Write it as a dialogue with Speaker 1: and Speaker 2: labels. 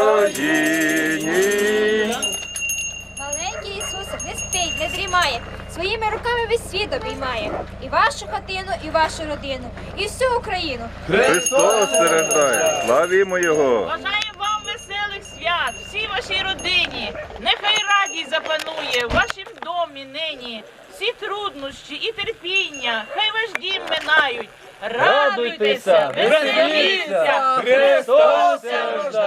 Speaker 1: Україні.
Speaker 2: Маленький Ісусик не спить, не дрімає, своїми руками весь світ обіймає. І вашу хатину, і вашу родину, і всю Україну.
Speaker 1: Христос страждає, славімо Його.
Speaker 3: Бажаємо вам веселих свят, всій вашій родині. Нехай радість запанує в вашім домі нині. Всі труднощі і терпіння, хай ваш дім минають. Радуйтеся, веселіться, Христос рождає!